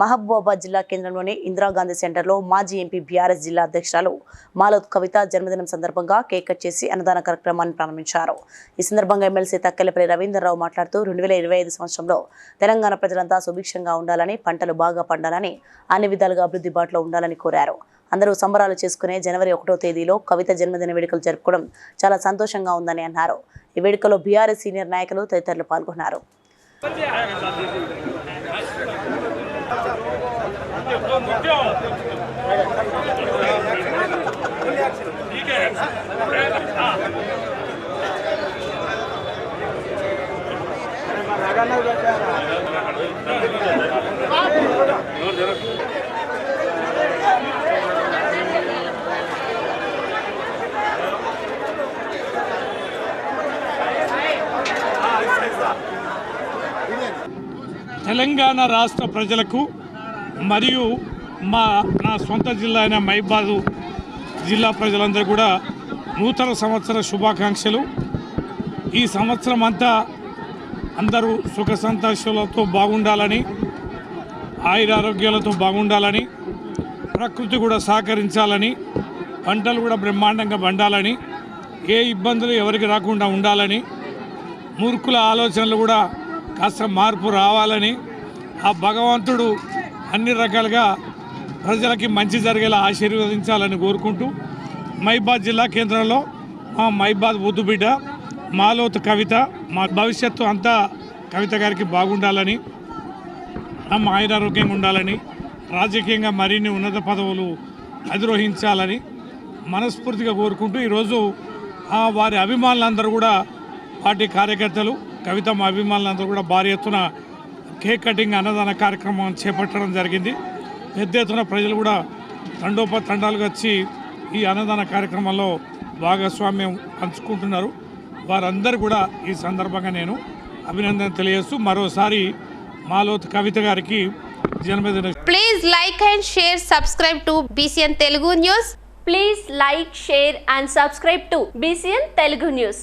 మహబూబాబాద్ జిల్లా కేంద్రంలోని ఇందిరాగాంధీ సెంటర్లో మాజీ ఎంపీ బీఆర్ఎస్ జిల్లా అధ్యక్షురాలు మాలోత్ కవిత జన్మదినం సందర్భంగా కేక్ కట్ చేసి అన్నదాన కార్యక్రమాన్ని ప్రారంభించారు. ఈ సందర్భంగా ఎమ్మెల్సీ తక్కెలపల్లి రవీంద్రరావు మాట్లాడుతూ రెండు వేల ఇరవై ఐదు సంవత్సరంలో తెలంగాణ ప్రజలంతా సుభిక్షంగా ఉండాలని పంటలు బాగా పండాలని అన్ని విధాలుగా అభివృద్ధి బాటలో ఉండాలని కోరారు. అందరూ సంబరాలు చేసుకునే జనవరి ఒకటో తేదీలో కవిత జన్మదిన వేడుకలు జరుపుకోవడం చాలా సంతోషంగా ఉందని అన్నారు. ఈ వేడుకలో బీఆర్ఎస్ సీనియర్ నాయకులు తదితరులు పాల్గొన్నారు. 이게 나가나 보다. తెలంగాణ రాష్ట్ర ప్రజలకు మరియు మా నా సొంత జిల్లా అయిన మైబాదు జిల్లా ప్రజలందరూ కూడా నూతన సంవత్సర శుభాకాంక్షలు. ఈ సంవత్సరం అంతా అందరూ సుఖ సంతోషాలతో బాగుండాలని ఆయురారోగ్యాలతో బాగుండాలని ప్రకృతి కూడా సహకరించాలని పంటలు కూడా బ్రహ్మాండంగా పండాలని ఏ ఇబ్బందులు ఎవరికి రాకుండా ఉండాలని మూర్ఖుల ఆలోచనలు కూడా కాస్త మార్పు రావాలని ఆ భగవంతుడు అన్ని రకాలుగా ప్రజలకి మంచి జరిగేలా ఆశీర్వదించాలని కోరుకుంటూ మైబాద్ జిల్లా కేంద్రంలో మా మైబాద్ బుద్ధుబిడ్డ మాలోతు కవిత మా భవిష్యత్తు అంతా కవిత గారికి బాగుండాలని ఆయన ఆరోగ్యంగా ఉండాలని రాజకీయంగా మరిన్ని ఉన్నత పదవులు అధిరోహించాలని మనస్ఫూర్తిగా కోరుకుంటూ ఈరోజు వారి అభిమానులందరూ కూడా పార్టీ కార్యకర్తలు కవిత అభిమానులందరూ కూడా భారీ ఎత్తున కేక్ కటింగ్ అన్నదాన కార్యక్రమం చేపట్టడం జరిగింది. పెద్ద ఎత్తున ప్రజలు కూడా తండోపతండాలుగా వచ్చి ఈ అన్నదాన కార్యక్రమంలో భాగస్వామ్యం పంచుకుంటున్నారు. వారందరూ కూడా ఈ సందర్భంగా నేను అభినందన తెలియజేస్తూ మరోసారి మాలోత్ కవిత గారికి జన్మదిన please like and share subscribe to BCN Telugu news please like share and subscribe to BCN Telugu news